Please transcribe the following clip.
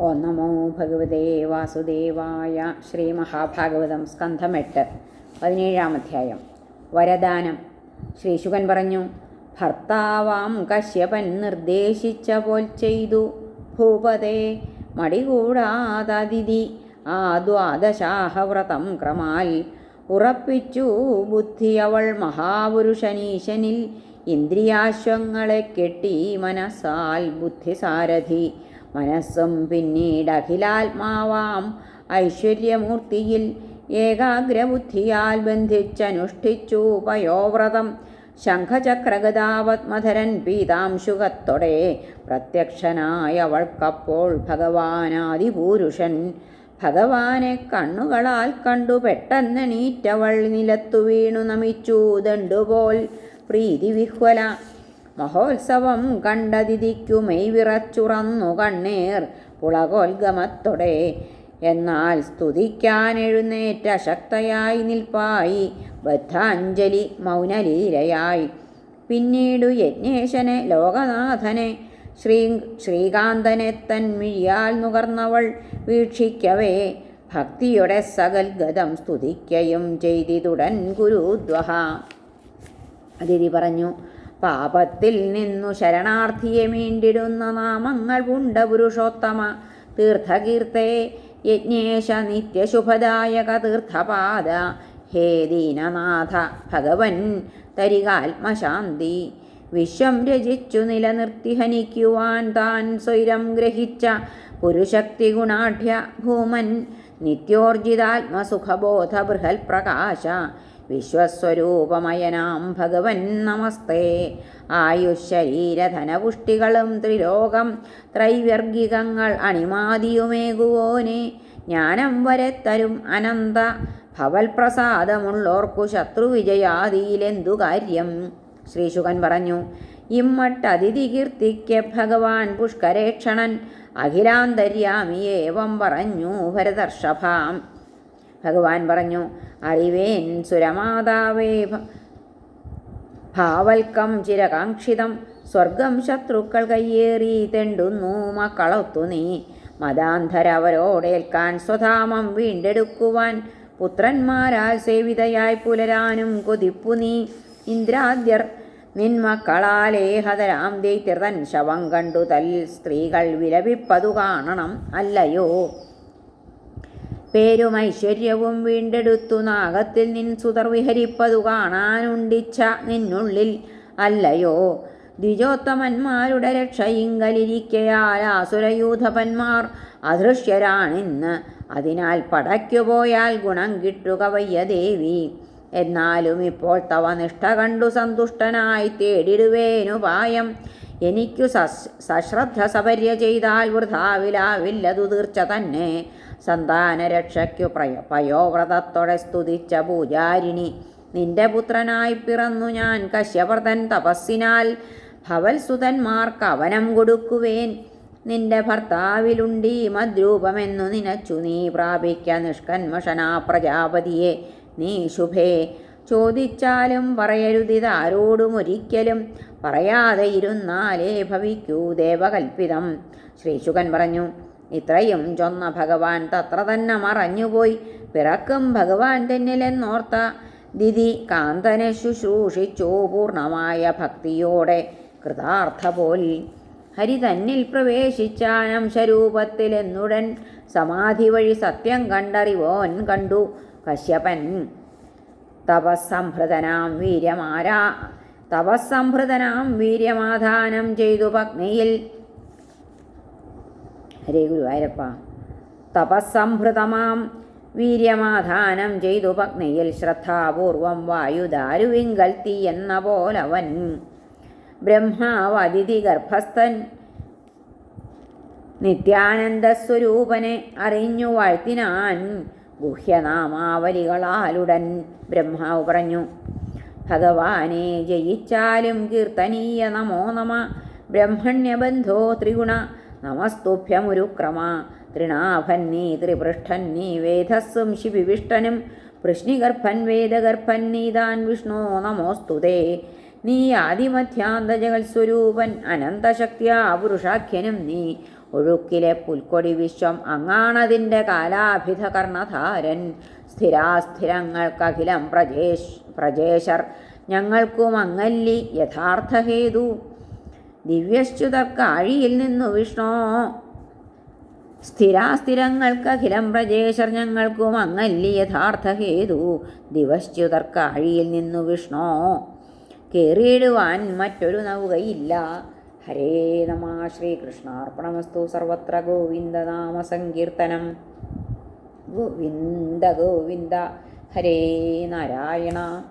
ഓം നമോ ഭഗവതേ വാസുദേവായ ശ്രീ മഹാഭാഗവതം സ്കന്ധം എട്ട് പതിനേഴാം അധ്യായം. വരദാനം. ശ്രീശുകൻ പറഞ്ഞു ഭർത്താവാം കശ്യപൻ നിർദ്ദേശിച്ച പോൽ ചെയ്തു. ഭൂപതേ മടികൂടാതതിഥി. ആ ദ്വാദശാഹവ്രതം ക്രമാൽ ഉറപ്പിച്ചു. ബുദ്ധി അവൾ മഹാപുരുഷനീശനിൽ. ഇന്ദ്രിയാശ്വങ്ങളെ കെട്ടി മനസ്സാൽ ബുദ്ധിസാരഥി. മനസ്സും പിന്നീട് അഖിലാത്മാവാം ഐശ്വര്യമൂർത്തിയിൽ ഏകാഗ്രബുദ്ധിയാൽ ബന്ധിച്ചനുഷ്ഠിച്ചു പയോവ്രതം. ശംഖചക്രഗതാപത്മധരൻ പീതാംശുഖത്തോടെ പ്രത്യക്ഷനായവൾക്കപ്പോൾ ഭഗവാനാദിപൂരുഷൻ. ഭഗവാനെ കണ്ണുകളാൽ കണ്ടു പെട്ടെന്നെണീറ്റവൾ നിലത്തു വീണു നമിച്ചു ദണ്ടുപോൽ. പ്രീതിവിഹ്വല മഹോത്സവം കണ്ടതിഥിക്കു മെയ് വിറച്ചുറന്നു കണ്ണേർ. പുളകോൽഗമത്തൊടെ. എന്നാൽ സ്തുതിക്കാൻ എഴുന്നേറ്റ ശക്തയായി നിൽപ്പായി. ബദ്ധാഞ്ജലി മൗനലീലയായി. പിന്നീടു യജ്ഞേശനെ ലോകനാഥനെ ശ്രീ ശ്രീകാന്തനെ തന്മിഴിയാൽ നുകർന്നവൾ വീക്ഷിക്കവേ. ഭക്തിയുടെ സകൽഗതം സ്തുതിക്കയും ചെയ്തിതുടൻ ഗുരുദ്വഹ. അതിഥി പറഞ്ഞു പാപത്തിൽ നിന്നു ശരണാർത്ഥിയെ മീണ്ടിടുന്ന നാമങ്ങൾ പുണ്ട പുരുഷോത്തമ. തീർത്ഥകീർത്തേ യജ്ഞേശ നിത്യശുഭദായക തീർത്ഥപാദ. ഹേ ദീനനാഥ ഭഗവൻ തരികാത്മശാന്തി. വിശ്വം രചിച്ചു നിലനിർത്തി ഹനിക്കുവാൻ താൻ സ്വൈരം ഗ്രഹിച്ച പുരുശക്തി ഗുണാഢ്യ ഭൂമൻ. നിത്യോർജിതാത്മസുഖബോധ ബൃഹൽ പ്രകാശ വിശ്വസ്വരൂപമയനാം ഭഗവൻ നമസ്തേ. ആയുശരീരധനപുഷ്ടികളും ത്രിലോകം ത്രൈവർഗികങ്ങൾ അണിമാതിയുമേകുവോനെ. ജ്ഞാനം വരെ തരും അനന്ത ഭവൽപ്രസാദമുള്ളോർക്കു ശത്രുവിജയാദിയിലെന്തു കാര്യം? ശ്രീശുകൻ പറഞ്ഞു ഇമ്മട്ടതിഥി കീർത്തിക്ക് ഭഗവാൻ പുഷ്കരേക്ഷണൻ അഖിലാന്തര്യാമിയേവം പറഞ്ഞു ഭരതർഷഭാം. ഭഗവാൻ പറഞ്ഞു അറിവേൻ സുരമാതാവേ ഭാവൽക്കം ചിരകാംക്ഷിതം സ്വർഗം ശത്രുക്കൾ കയ്യേറി തെണ്ടുന്നു മക്കളൊത്തു നീ. മതാന്ധരവരോടേൽക്കാൻ സ്വധാമം വീണ്ടെടുക്കുവാൻ പുത്രന്മാരാൽ സേവിതയായി പുലരാനും കൊതിപ്പു നീ. ഇന്ദ്രാദ്യർ നിന്മക്കളാലേഹതരാം ദൈത്യതൻ ശവം കണ്ടു തൽ സ്ത്രീകൾ വിലപിപ്പതു കാണണം അല്ലയോ? പേരും ഐശ്വര്യവും വീണ്ടെടുത്തു. നാഗത്തിൽ നിൻ സുതർ വിഹരിപ്പതു കാണാനുണ്ടിച്ച നിന്നുള്ളിൽ അല്ലയോ. ദ്വിജോത്തമന്മാരുടെ രക്ഷയിങ്കലിരിക്കയാൽ ആസുരയൂഥപന്മാർ അദൃശ്യരാണിന്ന്. അതിനാൽ പടയ്ക്കുപോയാൽ ഗുണം കിട്ടുക വയ്യ ദേവി. എന്നാലും ഇപ്പോൾ തവ നിഷ്ഠ കണ്ടു സന്തുഷ്ടനായി തേടിടുവേനുപായം എനിക്കു സശ്രദ്ധ സപര്യ ചെയ്താൽ വൃഥാവിലാവില്ലതു തീർച്ച തന്നെ. സന്താനരക്ഷയ്ക്കു പ്രയ പയോവ്രതത്തോടെ സ്തുതിച്ച പൂജാരിണി. നിന്റെ പുത്രനായി പിറന്നു ഞാൻ കശ്യപ്രതൻ തപസ്സിനാൽ ഭവൽസുതന്മാർക്ക് അവനം കൊടുക്കുവേൻ. നിന്റെ ഭർത്താവിലുണ്ടീ മദ്രൂപമെന്നു നിനച്ചു നീ പ്രാപിക്ക നിഷ്കന്മഷനാ പ്രജാപതിയെ. നീ ശുഭേ ചോദിച്ചാലും പറയരുതിതാരോടും ഒരിക്കലും പറയാതെ ഇരുന്നാലേ ഭവിക്കൂ ദേവകൽപ്പിതം. ശ്രീശുകൻ പറഞ്ഞു ഇത്രയും ചൊന്ന ഭഗവാൻ തത്ര തന്നെ മറഞ്ഞുപോയി. പിറക്കും ഭഗവാൻ തന്നിലെന്നോർത്ത ദിതി കാന്തനെ ശുശ്രൂഷിച്ചു പൂർണമായ ഭക്തിയോടെ കൃതാർത്ഥ പോൽ ഹരി തന്നിൽ പ്രവേശിച്ചാനംശരൂപത്തിലെന്നുടൻ സമാധി വഴി സത്യം കണ്ടറിവോൻ കണ്ടു. കശ്യപൻ തപസ്സംഭൃതനാം വീര്യമാരാ തപസ്സംഭൃതനാം വീര്യമാധാനം ചെയ്തു പത്നിയിൽ. ഹരേ ഗുരുവായൂരപ്പ തപസ്സംഭൃതമാം വീര്യമാധാനം ചെയ്തു പത്നിയിൽ ശ്രദ്ധാപൂർവം വായുദാരുവിങ്കൽ തീ എന്ന പോലവൻ. ബ്രഹ്മാവതിഥി ഗർഭസ്ഥൻ നിത്യാനന്ദസ്വരൂപനെ അറിഞ്ഞു വാഴ്ത്തിനാൻ ഗുഹ്യനാമാവലികളാലുടൻ ബ്രഹ്മാവ് പറഞ്ഞു ഭഗവാനെ ജയിച്ചാലും കീർത്തനീയ നമോ നമ. ബ്രഹ്മണ്യബന്ധോ ത്രിഗുണ നമസ്തുഭ്യമുരുക്രമ തൃണാഭന്നീ ത്രിപൃഷ്ഠന്നീ വേദസ്സും ശിവിവിഷ്ടനും വൃഷ്ണിഗർഭൻ വേദഗർഭൻ നീതാൻ വിഷ്ണോ. നമോസ്തുതേ നീ ആദിമധ്യാന്തജഗൽ സ്വരൂപൻ അനന്തശക്തിയാ പുരുഷാഖ്യനും നീ. ഒഴുക്കിലെ പുൽക്കൊടി വിശ്വം അങ്ങാണതിന്റെ കാലാഭിധ കർണധാരൻ സ്ഥിരാസ്ഥിരങ്ങൾക്കഖിലം പ്രജേഷ് പ്രജേശർ ഞങ്ങൾക്കും അങ്ങല്ലി യഥാർത്ഥ ഹേതു ദിവ്യശ്ചുതർക്കാഴിയിൽ നിന്നു വിഷ്ണോ. സ്ഥിരാസ്ഥിരങ്ങൾക്കഖിലം പ്രജേശർ ഞങ്ങൾക്കും അങ്ങല്ലി യഥാർത്ഥ ഹേതു ദിവശ്ചുതർക്കാഴിയിൽ നിന്നു വിഷ്ണു. കേറിയിടുവാൻ മറ്റൊരു നൗകയില്ല. ഹരേ നമ ശ്രീകൃഷ്ണാർപ്പണമസ്തു സർവത്ര ഗോവിന്ദനാമ സങ്കീർത്തനം. ഗോവിന്ദ ഗോവിന്ദ ഹരേ നാരായണ.